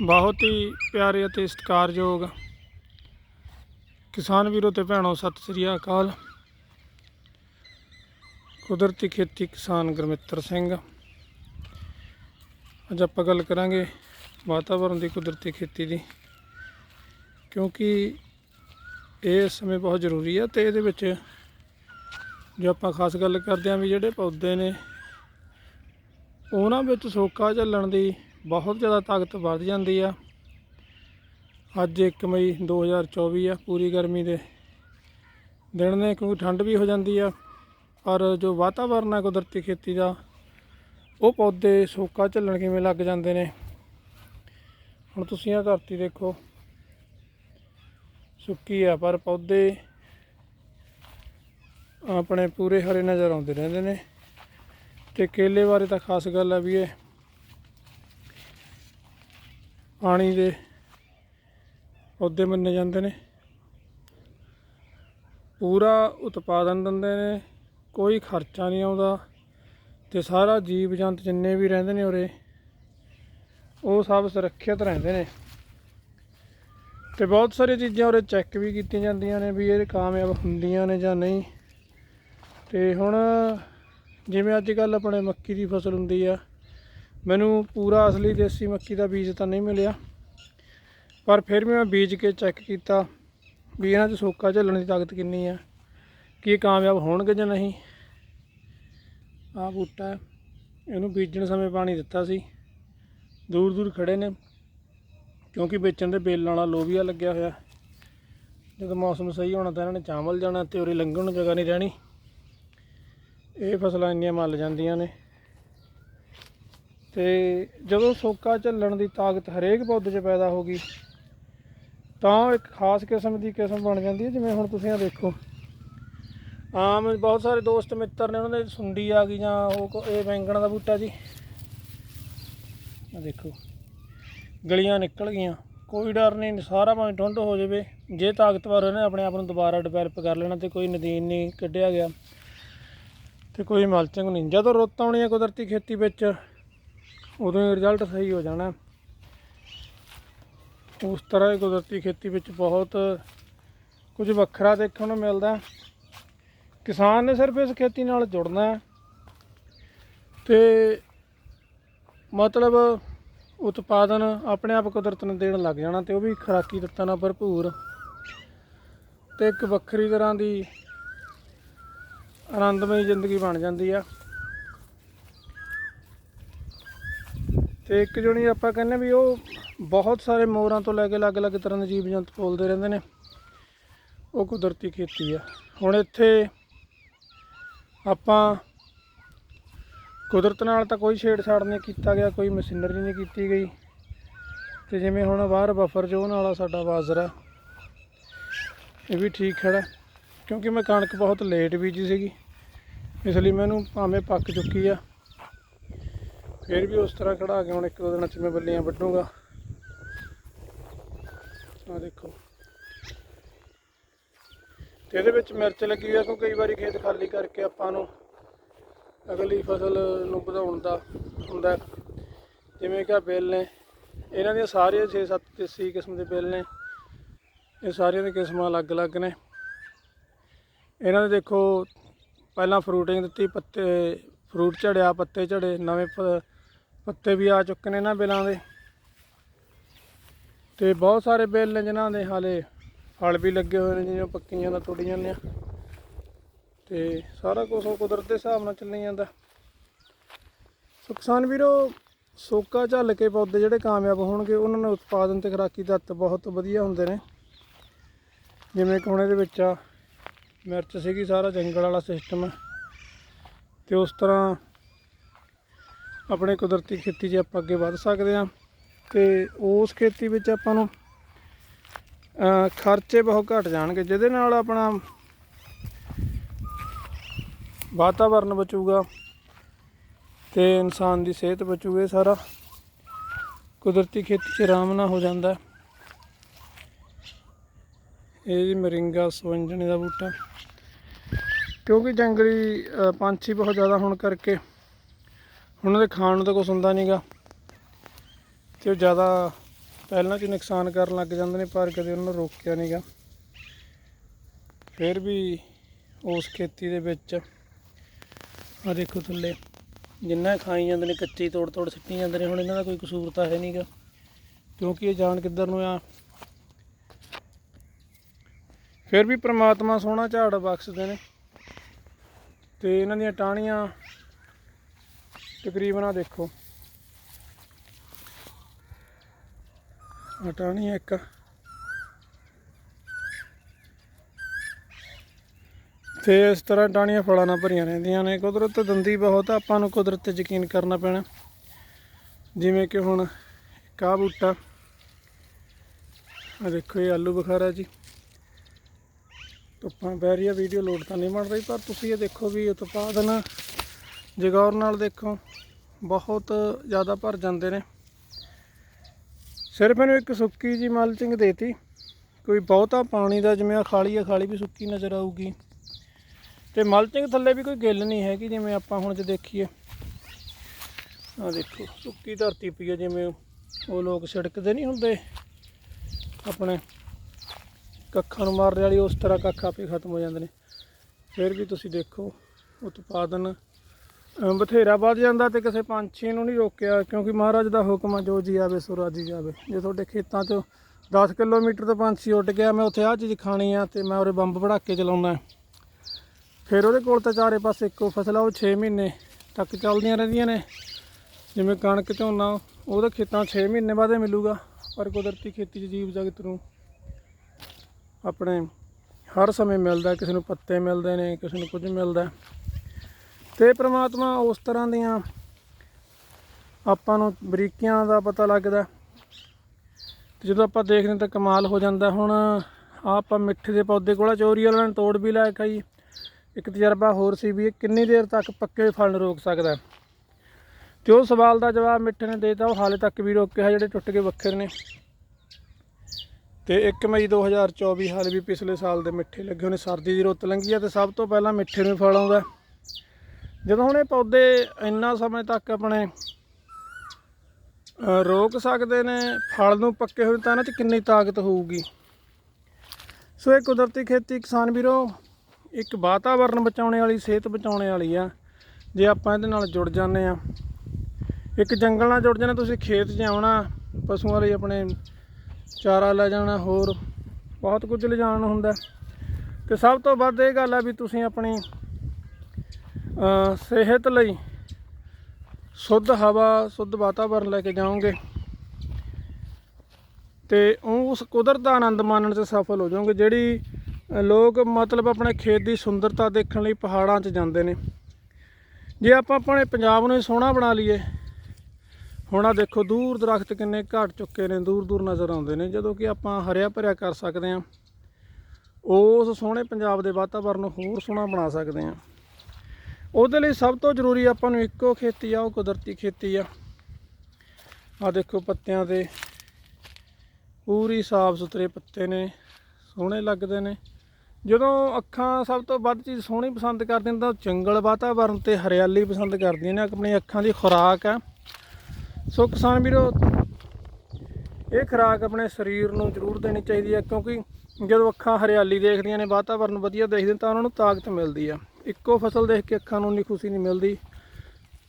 ਬਹੁਤ ਹੀ ਪਿਆਰੇ ਅਤੇ ਸਤਿਕਾਰਯੋਗ ਕਿਸਾਨ ਵੀਰੋ ਤੇ ਭੈਣੋ, ਸਤਿ ਸ੍ਰੀ ਅਕਾਲ। ਕੁਦਰਤੀ ਖੇਤੀ ਕਿਸਾਨ ਗੁਰਮਿੱਤਰ ਸਿੰਘ। ਅੱਜ ਆਪਾਂ ਗੱਲ ਕਰਾਂਗੇ ਵਾਤਾਵਰਣ ਦੀ ਕੁਦਰਤੀ ਖੇਤੀ ਦੀ, ਕਿਉਂਕਿ ਇਹ ਇਸ ਸਮੇਂ ਬਹੁਤ ਜ਼ਰੂਰੀ ਹੈ ਤੇ ਇਹਦੇ ਵਿੱਚ ਜੋ ਆਪਾਂ ਖਾਸ ਗੱਲ ਕਰਦੇ ਹਾਂ ਵੀ ਜਿਹੜੇ ਪੌਦੇ ਨੇ, ਉਹਨਾਂ ਵਿੱਚ ਸੋਕਾ ਝੱਲਣ ਦੀ ਬਹੁਤ ਜ਼ਿਆਦਾ ਤਾਕਤ ਵੱਧ ਜਾਂਦੀ ਆ। ਅੱਜ 1 ਮਈ 2024 ਆ, ਪੂਰੀ ਗਰਮੀ ਦੇ ਦਿਨ ਨੇ ਕਿਉਂਕਿ ਠੰਡ ਵੀ ਹੋ ਜਾਂਦੀ ਆ, ਪਰ ਜੋ ਵਾਤਾਵਰਨ ਹੈ ਕੁਦਰਤੀ ਖੇਤੀ ਦਾ, ਉਹ ਪੌਦੇ ਸੋਕਾ ਝੱਲਣ ਕਿਵੇਂ ਲੱਗ ਜਾਂਦੇ ਨੇ। ਹੁਣ ਤੁਸੀਂ ਆ ਧਰਤੀ ਦੇਖੋ, ਸੁੱਕੀ ਆ, ਪਰ ਪੌਦੇ ਆਪਣੇ ਪੂਰੇ ਹਰੇ ਨਜ਼ਰ ਆਉਂਦੇ ਰਹਿੰਦੇ ਨੇ। ਤੇ ਕੇਲੇ ਬਾਰੇ ਤਾਂ ਖਾਸ ਗੱਲ ਹੈ ਵੀ ਇਹ ਪਾਣੀ ਦੇ ਪੌਦੇ ਮੰਨੇ ਜਾਂਦੇ ਨੇ। ਪੂਰਾ ਉਤਪਾਦਨ ਦਿੰਦੇ ਨੇ, ਕੋਈ ਖਰਚਾ ਨਹੀਂ ਆਉਂਦਾ ਤੇ ਸਾਰਾ ਜੀਵ ਜੰਤ ਜਿੰਨੇ ਵੀ ਰਹਿੰਦੇ ਨੇ ਉਰੇ, ਉਹ ਸਭ ਸੁਰੱਖਿਅਤ ਰਹਿੰਦੇ ਨੇ। ਤੇ ਬਹੁਤ ਸਾਰੀਆਂ ਚੀਜ਼ਾਂ ਉਰੇ ਚੈੱਕ ਵੀ ਕੀਤੀਆਂ ਜਾਂਦੀਆਂ ਨੇ ਵੀ ਇਹ ਕਾਮਯਾਬ ਹੁੰਦੀਆਂ ਨੇ ਜਾਂ ਨਹੀਂ। ਤੇ ਹੁਣ ਜਿਵੇਂ ਅੱਜ ਕੱਲ ਆਪਣੇ ਮੱਕੀ ਦੀ ਫਸਲ ਹੁੰਦੀ ਆ ਮੈਨੂੰ ਪੂਰਾ ਅਸਲੀ ਦੇਸੀ ਮੱਕੀ ਦਾ ਬੀਜ ਤਾਂ ਨਹੀਂ ਮਿਲਿਆ। ਪਰ ਫਿਰ ਵੀ ਮੈਂ ਬੀਜ ਕੇ ਚੈੱਕ ਕੀਤਾ ਵੀ ਇਹਨਾਂ 'ਚ ਸੋਕਾ ਝੱਲਣ ਦੀ ਤਾਕਤ ਕਿੰਨੀ ਹੈ ਕੀ ਕਾਮਯਾਬ ਹੋਣਗੇ ਜਾਂ ਨਹੀਂ। ਆਹ ਬੂਟਾ ਇਹਨੂੰ ਬੀਜਣ ਸਮੇਂ ਪਾਣੀ ਦਿੱਤਾ ਸੀ। ਦੂਰ ਦੂਰ ਖੜੇ ਨੇ, ਕਿਉਂਕਿ ਵੇਚਣ ਦੇ ਬੇਲ ਵਾਲਾ ਲੋਬੀਆ ਲੱਗਿਆ ਹੋਇਆ। ਜਦੋਂ ਮੌਸਮ ਸਹੀ ਹੋਣਾ ਤਾਂ ਇਹਨਾਂ ਨੇ ਚਾਵਲ ਜਾਣਾ, ਤੇ ਉਰੇ ਲੰਘਣ ਨੂੰ ਜਗ੍ਹਾ ਨਹੀਂ ਰਹਿਣੀ। ਇਹ ਫਸਲਾਂ ਇੰਨੀਆਂ ਮੱਲ ਜਾਂਦੀਆਂ ਨੇ। ਤੇ ਜਦੋਂ ਸੋਕਾ ਝੱਲਣ ਦੀ ਤਾਕਤ ਹਰੇਕ ਪੌਦੇ 'ਚ ਪੈਦਾ ਹੋ ਗਈ, ਤਾਂ ਉਹ ਇੱਕ ਖਾਸ ਕਿਸਮ ਦੀ ਕਿਸਮ ਬਣ ਜਾਂਦੀ ਹੈ, ਜਿਵੇਂ ਹੁਣ ਤੁਸੀਂ ਆ ਦੇਖੋ। ਆਮ ਬਹੁਤ ਸਾਰੇ ਦੋਸਤ ਮਿੱਤਰ ਨੇ, ਉਹਨਾਂ ਦੇ ਸੁੰਡੀ ਆ ਗਈ ਜਾਂ ਉਹ ਕੋ- ਇਹ ਬੈਂਗਣ ਦਾ ਬੂਟਾ ਜੀ। ਆ ਦੇਖੋ, ਗਲੀਆਂ ਨਿਕਲ ਗਈਆਂ। ਕੋਈ ਡਰ ਨਹੀਂ, ਸਾਰਾ ਭਾਵੇਂ ਠੰਡ ਹੋ ਜਾਵੇ, ਜੇ ਤਾਕਤਵਰ ਉਹਨੇ ਆਪਣੇ ਆਪ ਨੂੰ ਦੁਬਾਰਾ ਡਿਵੈਲਪ ਕਰ ਲੈਣਾ ਤੇ ਕੋਈ ਨਦੀਨ ਨਹੀਂ ਕੱਢਿਆ ਗਿਆ। ਤੇ ਕੋਈ ਮਲਚਿੰਗ ਨਹੀਂ। ਜਦੋਂ ਰੁੱਤ ਆਉਣੀ ਹੈ ਕੁਦਰਤੀ ਖੇਤੀ ਵਿੱਚ ਉਦੋਂ ਹੀ ਰਿਜ਼ਲਟ ਸਹੀ ਹੋ ਜਾਣਾ। ਉਸ ਤਰ੍ਹਾਂ ਕੁਦਰਤੀ ਖੇਤੀ ਵਿੱਚ ਬਹੁਤ ਕੁਝ ਵੱਖਰਾ ਦੇਖਣ ਨੂੰ ਮਿਲਦਾ। ਕਿਸਾਨ ਨੇ ਸਿਰਫ ਇਸ ਖੇਤੀ ਨਾਲ ਜੁੜਨਾ ਹੈ। ਤੇ ਮਤਲਬ ਉਤਪਾਦਨ ਆਪਣੇ ਆਪ ਕੁਦਰਤ ਨੂੰ ਦੇਣ ਲੱਗ ਜਾਣਾ ਤੇ ਉਹ ਵੀ ਖੁਰਾਕੀ ਤੱਤਾਂ ਨਾਲ ਭਰਪੂਰ। ਤੇ ਇੱਕ ਵੱਖਰੀ ਤਰ੍ਹਾਂ ਦੀ ਆਨੰਦਮਈ ਜ਼ਿੰਦਗੀ ਬਣ ਜਾਂਦੀ ਆ। ਤੇ ਇੱਕ ਜਣੀ ਆਪਾਂ ਕਹਿੰਦੇ ਵੀ ਉਹ ਬਹੁਤ ਸਾਰੇ ਮੋਰਾਂ ਤੋਂ ਲੈ ਕੇ ਅਲੱਗ-ਅਲੱਗ ਤਰ੍ਹਾਂ ਦੇ ਜੀਵ ਜੰਤੂ ਪੋਲਦੇ ਰਹਿੰਦੇ ਨੇ। ਉਹ ਕੁਦਰਤੀ ਖੇਤੀ ਆ। ਹੁਣ ਇੱਥੇ ਆਪਾਂ ਕੁਦਰਤ ਨਾਲ ਤਾਂ ਕੋਈ ਛੇੜਛਾੜ ਨਹੀਂ ਕੀਤਾ ਗਿਆ, ਕੋਈ ਮਸ਼ੀਨਰੀ ਨਹੀਂ ਕੀਤੀ ਗਈ। ਤੇ ਜਿਵੇਂ ਹੁਣ ਬਾਹਰ ਬਫਰ ਜ਼ੋਨ ਵਾਲਾ ਸਾਡਾ ਬਾਜ਼ਰਾ ਇਹ ਵੀ ਠੀਕ ਖੜਾ ਕਿਉਂਕਿ ਮੈਂ ਕਣਕ ਬਹੁਤ ਲੇਟ ਬੀਜੀ ਸੀਗੀ, ਇਸ ਲਈ ਮੈਨੂੰ ਭਾਵੇਂ ਪੱਕ ਚੁੱਕੀ ਆ। ਫਿਰ ਵੀ ਉਸ ਤਰ੍ਹਾਂ ਖੜਾ ਕੇ ਹੁਣ ਇੱਕ ਦੋ ਦਿਨਾਂ ਚ ਮੈਂ ਬੱਲੀਆਂ ਵੱਢੂੰਗਾ। ਆ ਦੇਖੋ। ਤੇ ਇਹਦੇ ਵਿੱਚ ਮਿਰਚ ਲੱਗੀ ਹੋਈ ਆ, ਕਿਉਂਕਿ ਕਈ ਵਾਰੀ ਖੇਤ ਖਾਲੀ ਕਰਕੇ ਆਪਾਂ ਨੂੰ ਅਗਲੀ ਫਸਲ ਨੂੰ ਵਧਾਉਣ ਦਾ ਹੁੰਦਾ ਜਿਵੇਂ ਕਿ ਆਹ ਬੇਲ ਨੇ। ਇਹਨਾਂ ਦੀਆਂ ਸਾਰੀਆਂ 6-7 ਦੇਸੀ ਕਿਸਮ ਦੇ ਬੇਲ ਨੇ। ਇਹ ਸਾਰੀਆਂ ਦੀਆਂ ਕਿਸਮਾਂ ਅਲੱਗ-ਅਲੱਗ ਨੇ। ਇਹਨਾਂ ਦੇ ਦੇਖੋ, ਪਹਿਲਾਂ ਫਰੂਟਿੰਗ ਦਿੱਤੀ, ਪੱਤੇ ਫਰੂਟ ਝੜਿਆ, ਪੱਤੇ ਝੜੇ, ਨਵੇਂ ਪ- ਪੱਤੇ ਵੀ ਆ ਚੁੱਕੇ ਨੇ ਇਹਨਾਂ ਬੇਲਾਂ ਦੇ। ਤੇ ਬਹੁਤ ਸਾਰੇ ਬੇਲ ਨੇ ਜਿਨ੍ਹਾਂ ਦੇ ਹਾਲੇ ਫਲ ਵੀ ਲੱਗੇ ਹੋਏ ਨੇ, ਜਿਵੇਂ ਪੱਕੀਆਂ ਦਾ ਤੋੜੀ ਜਾਂਦੇ ਆ। ਤੇ ਸਾਰਾ ਕੁਝ ਕੁਦਰਤ ਦੇ ਹਿਸਾਬ ਨਾਲ ਚੱਲੀ ਜਾਂਦਾ। ਸੋ ਕਿਸਾਨ ਵੀਰੋ, ਸੋਕਾ ਝੱਲ ਕੇ ਪੌਦੇ ਜਿਹੜੇ ਕਾਮਯਾਬ ਹੋਣਗੇ, ਉਹਨਾਂ ਨੂੰ ਉਤਪਾਦਨ ਤੇ ਖੁਰਾਕੀ ਤੱਤ ਬਹੁਤ ਵਧੀਆ ਹੁੰਦੇ ਨੇ। ਜਿਵੇਂ ਕਿ ਹੁਣ ਇਹਦੇ ਵਿੱਚ ਆ ਮਿਰਚ ਸੀਗੀ, ਸਾਰਾ ਜੰਗਲ ਵਾਲਾ ਸਿਸਟਮ ਤੇ ਉਸ ਤਰ੍ਹਾਂ ਆਪਣੇ ਕੁਦਰਤੀ ਖੇਤੀ 'ਚ ਆਪਾਂ ਅੱਗੇ ਵਧ ਸਕਦੇ ਹਾਂ ਤੇ ਉਸ ਖੇਤੀ ਵਿੱਚ ਆਪਾਂ ਨੂੰ ਖਰਚੇ ਬਹੁਤ ਘਟ ਜਾਣਗੇ, ਜਿਹਦੇ ਨਾਲ ਆਪਣਾ ਵਾਤਾਵਰਨ ਬਚੂਗਾ ਤੇ ਇਨਸਾਨ ਦੀ ਸਿਹਤ ਬਚੂਗੀ ਸਾਰਾ ਕੁਦਰਤੀ ਖੇਤੀ 'ਚ ਆਰਾਮ ਨਾਲ ਹੋ ਜਾਂਦਾ। ਇਹ ਜੀ ਮਰਿੰਗਾ, ਸਵੰਜਣੇ ਦਾ ਬੂਟਾ। ਕਿਉਂਕਿ ਜੰਗਲੀ ਪੰਛੀ ਬਹੁਤ ਜ਼ਿਆਦਾ ਹੋਣ ਕਰਕੇ ਉਹਨਾਂ ਦੇ ਖਾਣ ਨੂੰ ਤਾਂ ਕੁਛ ਹੁੰਦਾ ਨਹੀਂਗਾ ਤੇ ਉਹ ਜ਼ਿਆਦਾ ਪਹਿਲਾਂ ਚ ਨੁਕਸਾਨ ਕਰਨ ਲੱਗ ਜਾਂਦੇ ਨੇ, ਪਰ ਕਦੇ ਉਹਨਾਂ ਨੂੰ ਰੋਕਿਆ ਨਹੀਂਗਾ ਫਿਰ ਵੀ ਉਸ ਖੇਤੀ ਦੇ ਵਿੱਚ ਆ ਦੇਖੋ ਥੱਲੇ, ਜਿੰਨਾ ਖਾਈ ਜਾਂਦੇ ਨੇ, ਕੱਚੀ ਤੋੜ ਤੋੜ ਸਿੱਟੀ ਜਾਂਦੇ ਨੇ, ਹੁਣ ਇਹਨਾਂ ਦਾ ਕੋਈ ਕਸੂਰ ਤਾਂ ਹੈ ਨਹੀਂਗਾ ਕਿਉਂਕਿ ਇਹ ਜਾਣ ਕਿੱਧਰ ਨੂੰ ਆ। ਫਿਰ ਵੀ ਪ੍ਰਮਾਤਮਾ ਸੋਹਣਾ ਝਾੜ ਬਖਸ਼ਦੇ ਨੇ। ਤੇ ਇਹਨਾਂ ਦੀਆਂ ਟਾਹਣੀਆਂ ਤਕਰੀਬਨ ਆ ਦੇਖੋ। ਆਹ ਟਾਹਣੀ ਇੱਕ। ਤੇ ਇਸ ਤਰ੍ਹਾਂ ਟਾਹਣੀਆਂ ਫਲਾਂ ਨਾਲ ਭਰੀਆਂ ਰਹਿੰਦੀਆਂ ਨੇ। ਕੁਦਰਤ ਦੰਦੀ ਬਹੁਤ ਆ, ਆਪਾਂ ਨੂੰ ਕੁਦਰਤ ਤੇ ਯਕੀਨ ਕਰਨਾ ਪੈਣਾ। ਜਿਵੇਂ ਕਿ ਹੁਣ ਕਾ ਬੂਟਾ। ਆ ਦੇਖੋ, ਇਹ ਆਲੂ ਬੁਖਾਰਾ ਜੀ। ਧੁੱਪਾਂ ਪੈ ਰਹੀ ਆ ਵੀਡੀਓ ਲੋਡ ਤਾਂ ਨਹੀਂ ਬਣ ਰਹੀ, ਪਰ ਤੁਸੀਂ ਇਹ ਦੇਖੋ ਵੀ ਉਤਪਾਦਨ ਜਗੌਰ ਨਾਲ ਦੇਖੋ, ਬਹੁਤ ਜ਼ਿਆਦਾ ਭਰ ਜਾਂਦੇ ਨੇ। ਸਿਰਫ ਇਹਨੂੰ ਇੱਕ ਸੁੱਕੀ ਜੀ ਮਲਚਿੰਗ ਦੇਤੀ। ਕੋਈ ਬਹੁਤਾ ਪਾਣੀ ਦਾ, ਜਿਵੇਂ ਆ ਖਾਲੀ ਆ, ਖਾਲੀ ਵੀ ਸੁੱਕੀ ਨਜ਼ਰ ਆਊਗੀ। ਤੇ ਮਲਚਿੰਗ ਥੱਲੇ ਵੀ ਕੋਈ ਗਿੱਲ ਨਹੀਂ ਹੈਗੀ, ਜਿਵੇਂ ਆਪਾਂ ਹੁਣ ਜੇ ਦੇਖੀਏ। ਆ ਦੇਖੋ, ਸੁੱਕੀ ਧਰਤੀ ਪਈ ਹੈ ਜਿਵੇਂ ਉਹ ਲੋਕ ਸੜਕਦੇ ਨਹੀਂ ਹੁੰਦੇ। ਆਪਣੇ ਕੱਖਾਂ ਨੂੰ ਮਾਰਨ ਵਾਲੀ, ਉਸ ਤਰ੍ਹਾਂ ਕੱਖ ਆਪੇ ਖਤਮ ਹੋ ਜਾਂਦੇ ਨੇ। ਫਿਰ ਵੀ ਤੁਸੀਂ ਦੇਖੋ, ਉਤਪਾਦਨ ਬਥੇਰਾ ਵੱਧ ਜਾਂਦਾ ਤੇ ਕਿਸੇ ਪੰਛੀ ਨੂੰ ਨਹੀਂ ਰੋਕਿਆ, ਕਿਉਂਕਿ ਮਹਾਰਾਜ ਦਾ ਹੁਕਮ ਆ, ਜੋ ਜੀ ਆਵੇ ਸੋ ਰਾਜੀ ਜਾਵੇ। ਜੇ ਤੁਹਾਡੇ ਖੇਤਾਂ 'ਚ 10 ਕਿਲੋਮੀਟਰ ਤੋਂ ਪੰਛੀ ਉੱਡ ਗਿਆ, ਮੈਂ ਉੱਥੇ ਆ ਚੀਜ਼ ਖਾਣੀ ਆ ਤੇ ਮੈਂ ਉਹਦੇ ਬੰਬ ਪੜਾਕੇ ਚਲਾਉਣਾ ਫਿਰ ਉਹਦੇ ਕੋਲ ਤਾਂ ਚਾਰੇ ਪਾਸੇ ਇੱਕੋ ਫਸਲ ਆ, ਉਹ 6 ਮਹੀਨੇ ਤੱਕ ਚੱਲਦੀਆਂ ਰਹਿੰਦੀਆਂ ਨੇ। ਜਿਵੇਂ ਕਣਕ, ਝੋਨਾ ਉਹਦੇ ਖੇਤਾਂ 6 ਮਹੀਨੇ ਬਾਅਦ ਹੀ ਮਿਲੂਗਾ, ਪਰ ਕੁਦਰਤੀ ਖੇਤੀ 'ਚ ਜੀਵ ਜਗਤ ਨੂੰ ਆਪਣੇ ਹਰ ਸਮੇਂ ਮਿਲਦਾ, ਕਿਸੇ ਨੂੰ ਪੱਤੇ ਮਿਲਦੇ ਨੇ, ਕਿਸੇ ਨੂੰ ਕੁਝ ਮਿਲਦਾ। ਤੇ ਪ੍ਰਮਾਤਮਾ ਉਸ ਤਰ੍ਹਾਂ ਦੀਆਂ ਆਪਾਂ ਨੂੰ ਬਰੀਕੀਆਂ ਦਾ ਪਤਾ ਲੱਗਦਾ। ਤੇ ਜਦੋਂ ਆਪਾਂ ਦੇਖਦੇ ਹਾਂ ਤਾਂ ਕਮਾਲ ਹੋ ਜਾਂਦਾ। ਹੁਣ ਆਪਾਂ ਮਿੱਠੇ ਦੇ ਪੌਦੇ ਕੋਲਾ ਚੋਰੀ ਵਾਲਿਆਂ ਨੇ ਤੋੜ ਵੀ ਲਾਇਆ ਕਈ ਇੱਕ ਤਜਰਬਾ ਹੋਰ ਸੀ ਵੀ ਇਹ ਕਿੰਨੀ ਦੇਰ ਤੱਕ ਪੱਕੇ ਫਲ ਨੂੰ ਰੋਕ ਸਕਦਾ। ਤੇ ਉਹ ਸਵਾਲ ਦਾ ਜਵਾਬ ਮਿੱਠੇ ਨੇ ਦੇਤਾ, ਉਹ ਹਾਲੇ ਤੱਕ ਵੀ ਰੋਕਿਆ ਜਿਹੜੇ ਟੁੱਟ ਕੇ ਵੱਖਰੇ ਨੇ। ਤੇ 1 ਮਈ 2024 ਹਾਲੇ ਵੀ ਪਿਛਲੇ ਸਾਲ ਦੇ ਮਿੱਠੇ ਲੱਗੇ ਹੋਣੇ ਸਰਦੀ ਦੀ ਰੁੱਤ ਲੰਘੀ ਆ ਤੇ ਸਭ ਤੋਂ ਪਹਿਲਾਂ ਮਿੱਠੇ ਨੂੰ ਫਲ ਆਉਂਦਾ। ਜਦੋਂ ਹੁਣ ਇਹ ਪੌਦੇ ਇੰਨਾ ਸਮੇਂ ਤੱਕ ਆਪਣੇ ਰੋਕ ਸਕਦੇ ਨੇ, ਫਲ ਨੂੰ ਪੱਕੇ ਹੋਏ, ਤਾਂ ਇਹਨਾਂ 'ਚ ਕਿੰਨੀ ਤਾਕਤ ਹੋਊਗੀ? ਸੋ ਇਹ ਕੁਦਰਤੀ ਖੇਤੀ ਕਿਸਾਨ ਵੀਰੋ, ਇੱਕ ਵਾਤਾਵਰਨ ਬਚਾਉਣੇ ਵਾਲੀ, ਸਿਹਤ ਬਚਾਉਣੇ ਵਾਲੀ ਆ। ਜੇ ਆਪਾਂ ਇਹਦੇ ਨਾਲ ਜੁੜ ਜਾਂਦੇ ਆ, ਇੱਕ ਜੰਗਲ ਨਾਲ ਜੁੜ ਜਾਣਾ ਤੁਸੀਂ ਖੇਤ 'ਚ ਆਉਣਾ, ਪਸ਼ੂਆਂ ਲਈ ਆਪਣੇ ਚਾਰਾ ਲੈ ਜਾਣਾ, ਹੋਰ ਬਹੁਤ ਕੁਝ ਲਿਜਾਣ ਹੁੰਦਾ। ਤੇ ਸਭ ਤੋਂ ਵੱਧ ਇਹ ਗੱਲ ਆ ਵੀ ਤੁਸੀਂ ਆਪਣੀ ਸਿਹਤ ਲਈ ਸ਼ੁੱਧ ਹਵਾ, ਸ਼ੁੱਧ ਵਾਤਾਵਰਨ ਲੈ ਕੇ ਜਾਓਗੇ ਤੇ ਉਸ ਕੁਦਰਤ ਦਾ ਆਨੰਦ ਮਾਣਨ 'ਚ ਸਫਲ ਹੋ ਜਾਓਗੇ, ਜਿਹੜੀ ਲੋਕ ਮਤਲਬ ਆਪਣੇ ਖੇਤ ਦੀ ਸੁੰਦਰਤਾ ਦੇਖਣ ਲਈ ਪਹਾੜਾਂ 'ਚ ਜਾਂਦੇ ਨੇ। ਜੇ ਆਪਾਂ ਆਪਣੇ ਪੰਜਾਬ ਨੂੰ ਹੀ ਸੋਹਣਾ ਬਣਾ ਲਈਏ, ਹੁਣ ਆ ਦੇਖੋ ਦੂਰ ਦਰਖਤ ਕਿੰਨੇ ਘਟ ਚੁੱਕੇ ਨੇ ਦੂਰ ਦੂਰ ਨਜ਼ਰ ਆਉਂਦੇ ਨੇ, ਜਦੋਂ ਕਿ ਆਪਾਂ ਹਰਿਆ ਭਰਿਆ ਕਰ ਸਕਦੇ ਹਾਂ, ਉਸ ਸੋਹਣੇ ਪੰਜਾਬ ਦੇ ਵਾਤਾਵਰਨ ਨੂੰ ਹੋਰ ਸੋਹਣਾ ਬਣਾ ਸਕਦੇ ਹਾਂ। ਉਹਦੇ ਲਈ ਸਭ ਤੋਂ ਜ਼ਰੂਰੀ ਆਪਾਂ ਨੂੰ ਇੱਕੋ ਖੇਤੀ ਆ, ਉਹ ਕੁਦਰਤੀ ਖੇਤੀ ਆ। ਆ ਦੇਖੋ ਪੱਤਿਆਂ ਤੇ ਪੂਰੀ ਸਾਫ਼ ਸੁਥਰੇ ਪੱਤੇ ਨੇ, ਸੋਹਣੇ ਲੱਗਦੇ ਨੇ। ਜਦੋਂ ਅੱਖਾਂ ਸਭ ਤੋਂ ਵੱਧ ਚੀਜ਼ ਸੋਹਣੀ ਪਸੰਦ ਕਰਦੀਆਂ ਨੇ, ਤਾਂ ਜੰਗਲ ਵਾਤਾਵਰਨ ਤੇ ਹਰਿਆਲੀ ਪਸੰਦ ਕਰਦੀਆਂ ਨੇ, ਆਪਣੀ ਅੱਖਾਂ ਦੀ ਖੁਰਾਕ ਆ। ਸੋ ਕਿਸਾਨ ਵੀਰੋ, ਇਹ ਖੁਰਾਕ ਆਪਣੇ ਸਰੀਰ ਨੂੰ ਜ਼ਰੂਰ ਦੇਣੀ ਚਾਹੀਦੀ ਹੈ ਕਿਉਂਕਿ ਜਦੋਂ ਅੱਖਾਂ ਹਰਿਆਲੀ ਦੇਖਦੀਆਂ ਨੇ, ਵਾਤਾਵਰਨ ਵਧੀਆ ਦੇਖਦੇ ਨੇ, ਤਾਂ ਉਹਨਾਂ ਨੂੰ ਤਾਕਤ ਮਿਲਦੀ ਆ। ਇੱਕੋ ਫਸਲ ਦੇਖ ਕੇ ਅੱਖਾਂ ਨੂੰ ਉਨੀ ਖੁਸ਼ੀ ਨਹੀਂ ਮਿਲਦੀ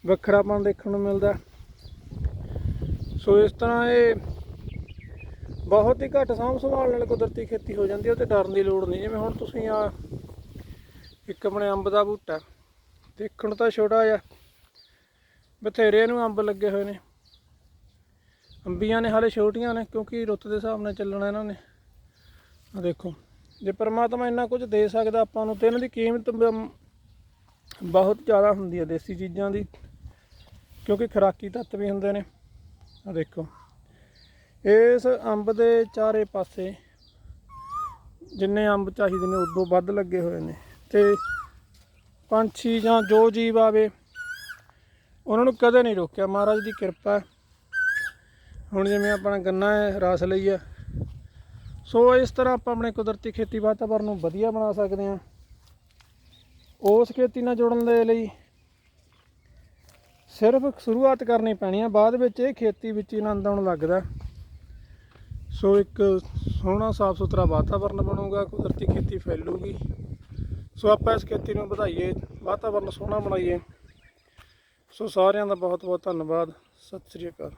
ਵੱਖਰਾਪਣ ਦੇਖਣ ਨੂੰ ਮਿਲਦਾ। ਸੋ ਇਸ ਤਰ੍ਹਾਂ ਇਹ ਬਹੁਤ ਹੀ ਘੱਟ ਸਾਂਭ ਸੰਭਾਲ ਨਾਲ ਕੁਦਰਤੀ ਖੇਤੀ ਹੋ ਜਾਂਦੀ ਹੈ ਤੇ ਡਰਨ ਦੀ ਲੋੜ ਨਹੀਂ। ਜਿਵੇਂ ਹੁਣ ਤੁਸੀਂ ਆ ਇੱਕ ਆਪਣੇ ਅੰਬ ਦਾ ਬੂਟਾ, ਦੇਖਣ ਤਾਂ ਛੋਟਾ ਜਿਹਾ, ਬਥੇਰੇ ਨੂੰ ਅੰਬ ਲੱਗੇ ਹੋਏ ਨੇ। ਅੰਬੀਆਂ ਨੇ ਹਾਲੇ ਛੋਟੀਆਂ ਨੇ, ਕਿਉਂਕਿ ਰੁੱਤ ਦੇ ਹਿਸਾਬ ਨਾਲ ਚੱਲਣਾ ਇਹਨਾਂ ਨੇ। ਆ ਦੇਖੋ, ਜੇ ਪਰਮਾਤਮਾ ਇੰਨਾ ਕੁਝ ਦੇ ਸਕਦਾ ਆਪਾਂ ਨੂੰ, ਤੇ ਇਹਨਾਂ ਦੀ ਕੀਮਤ ਬਹੁਤ ਜ਼ਿਆਦਾ ਹੁੰਦੀ ਹੈ ਦੇਸੀ ਚੀਜ਼ਾਂ ਦੀ, ਕਿਉਂਕਿ ਖੁਰਾਕੀ ਤੱਤ ਵੀ ਹੁੰਦੇ ਨੇ। ਆ ਦੇਖੋ, ਇਸ ਅੰਬ ਦੇ ਚਾਰੇ ਪਾਸੇ ਜਿੰਨੇ ਅੰਬ ਚਾਹੀਦੇ ਨੇ, ਉਦੋਂ ਵੱਧ ਲੱਗੇ ਹੋਏ ਨੇ ਤੇ ਪੰਛੀ ਜਾਂ ਜੋ ਜੀਵ ਆਵੇ, ਉਹਨਾਂ ਨੂੰ ਕਦੇ ਨਹੀਂ ਰੋਕਿਆ। ਮਹਾਰਾਜ ਦੀ ਕਿਰਪਾ ਹੁਣ ਜਿਵੇਂ ਆਪਣਾ ਗੰਨਾ ਹੈ, ਰਸ ਲਈ ਹੈ। ਸੋ ਇਸ ਤਰ੍ਹਾਂ ਆਪਾਂ ਆਪਣੇ ਕੁਦਰਤੀ ਖੇਤੀ ਵਾਤਾਵਰਨ ਨੂੰ ਵਧੀਆ ਬਣਾ ਸਕਦੇ ਹਾਂ। ਉਸ ਖੇਤੀ ਨਾਲ ਜੁੜਨ ਦੇ ਲਈ ਸਿਰਫ ਸ਼ੁਰੂਆਤ ਕਰਨੀ ਪੈਣੀ ਹੈ ਬਾਅਦ ਵਿੱਚ ਇਹ ਖੇਤੀ ਵਿੱਚ ਹੀ ਆਨੰਦ ਆਉਣ ਲੱਗਦਾ। ਸੋ ਇੱਕ ਸੋਹਣਾ, ਸਾਫ਼ ਸੁਥਰਾ ਵਾਤਾਵਰਨ ਬਣੂਗਾ, ਕੁਦਰਤੀ ਖੇਤੀ ਫੈਲੂਗੀ। ਸੋ ਆਪਾਂ ਇਸ ਖੇਤੀ ਨੂੰ ਵਧਾਈਏ, ਵਾਤਾਵਰਨ ਸੋਹਣਾ ਬਣਾਈਏ। ਸੋ ਸਾਰਿਆਂ ਦਾ ਬਹੁਤ ਬਹੁਤ ਧੰਨਵਾਦ। ਸਤਿ ਸ੍ਰੀ ਅਕਾਲ।